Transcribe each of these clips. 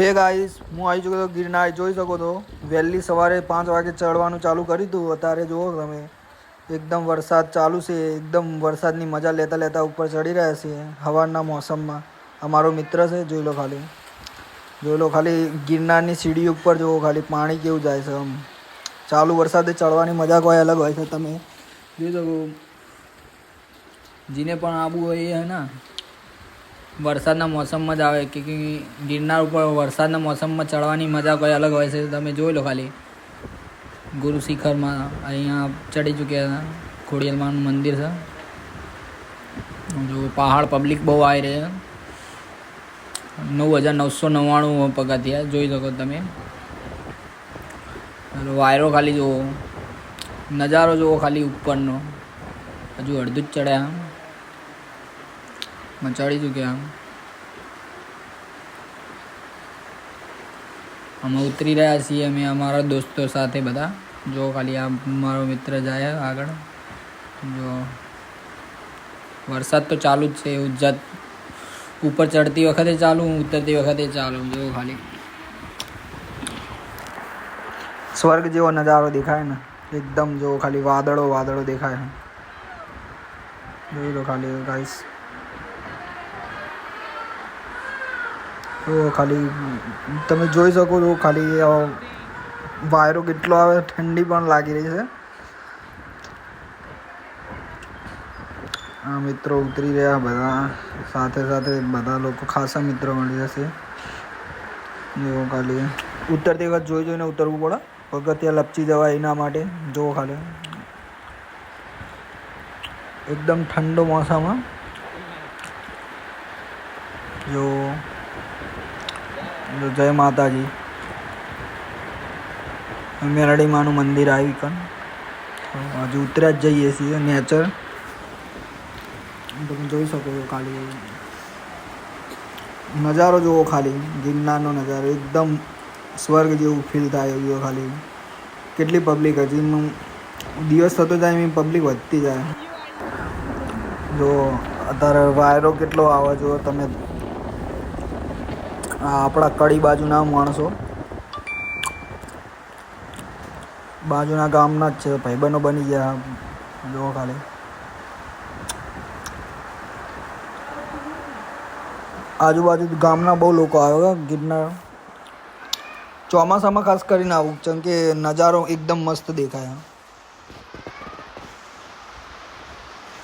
હે ગાઈસ, હું આવી ચૂક્યો તો ગિરનાર. જોઈ શકો છો વહેલી સવારે પાંચ વાગે ચડવાનું ચાલુ કર્યું હતું. અત્યારે જુઓ તમે, એકદમ વરસાદ ચાલુ છે. એકદમ વરસાદની મજા લેતા લેતા ઉપર ચડી રહ્યા છીએ હવાના મોસમમાં. અમારો મિત્ર છે, જોઈ લો ખાલી. જોઈ લો ખાલી ગિરનારની સીડી ઉપર જુઓ ખાલી પાણી કેવું જાય છે આમ. ચાલુ વરસાદે ચડવાની મજા કોઈ અલગ હોય છે તમે. જોઈ શકો. જેને પણ આવવું હોય એ, હે ને? વરસાદના મોસમમાં જ આવે કે ગિરનાર ઉપર વરસાદના મોસમમાં ચડવાની મજા કોઈ અલગ હોય છે? તમે જોઈ લો ખાલી. ગુરુ શિખરમાં અહીંયા ચડી ચૂક્યા હતા. ખોડિયલમાનું મંદિર છે. જો પહાડ પબ્લિક બહુ આવી રહી નવ હજાર નવસો નવ્વાણું પગથિયા જોઈ શકો તમે. વાયરો ખાલી જુઓ. નજારો જુઓ ખાલી ઉપરનો. હજુ અડધું જ ચડ્યા. માં ચડી ચૂક્યા અમે ઉતરી રહ્યા છીએ અમે અમારા દોસ્તો સાથે બધા જો ખાલી આ મારો મિત્ર જાય આગળ જો વરસાદ તો ચાલુ જ છે એવું જત ઉપર ચડતી વખતે ચાલુ ઉતરતી વખતે ચાલુ જો ખાલી સ્વર્ગ જેવો નજારો દેખાય ને એકદમ જો ખાલી વાદળો વાદળો દેખાય જોઈ લો ખાલી ગાઈસ તો ખાલી તમે જોઈ શકો છો ખાલી વાયરો કેટલો આવે ઠંડી પણ લાગી રહી છે. આ મિત્રો ઉતરી રહ્યા બધા, સાથે સાથે બધા લોકો, ખાસા મિત્રો મળી જશે. જો ખાલી, ઉતરતી વખત જોઈ જોઈને ઉતરવું પડે. પગથિયા લપચી જવાય એના માટે, જો ખાલી. એકદમ ઠંડો મોસમ જો જો જય માતાજી. મેરડી માનું મંદિર આવી કન હજુ ઉતર્યા જ જઈએ છીએ, નેચર. તમે જોઈ શકો છો ખાલી. નજારો જુઓ ખાલી, ગિરનારનો નજારો. એકદમ સ્વર્ગ જેવું ફીલ થાય એવું ખાલી. કેટલી પબ્લિક હજી દિવસ થતો જાય એમ પબ્લિક વધતી જાય. જો, અત્યારે વાયરો કેટલો આવે, જો તમે આપણા કડી બાજુના માણસો. બાજુના ગામના જ છે, ભાઈબંધો બની ગયા જો ખાલી. આજુબાજુ ગામના બહુ લોકો આવ્યો ગિરનાર. ચોમાસામાં ખાસ કરીને આવું કેમ કે નજારો એકદમ મસ્ત દેખાય.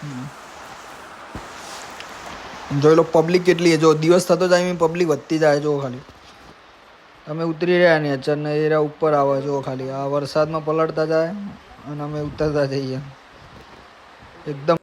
હમ. જોઈ લો પબ્લિક કેટલી જો દિવસ થતો જાય એમ પબ્લિક વધતી જાય જો ખાલી. તમે ઉતરી રહ્યા ને અચાનક એરા ઉપર આવે જો ખાલી. આ વરસાદમાં પલળતા જાય અને અમે ઉતરતા જઈએ. એકદમ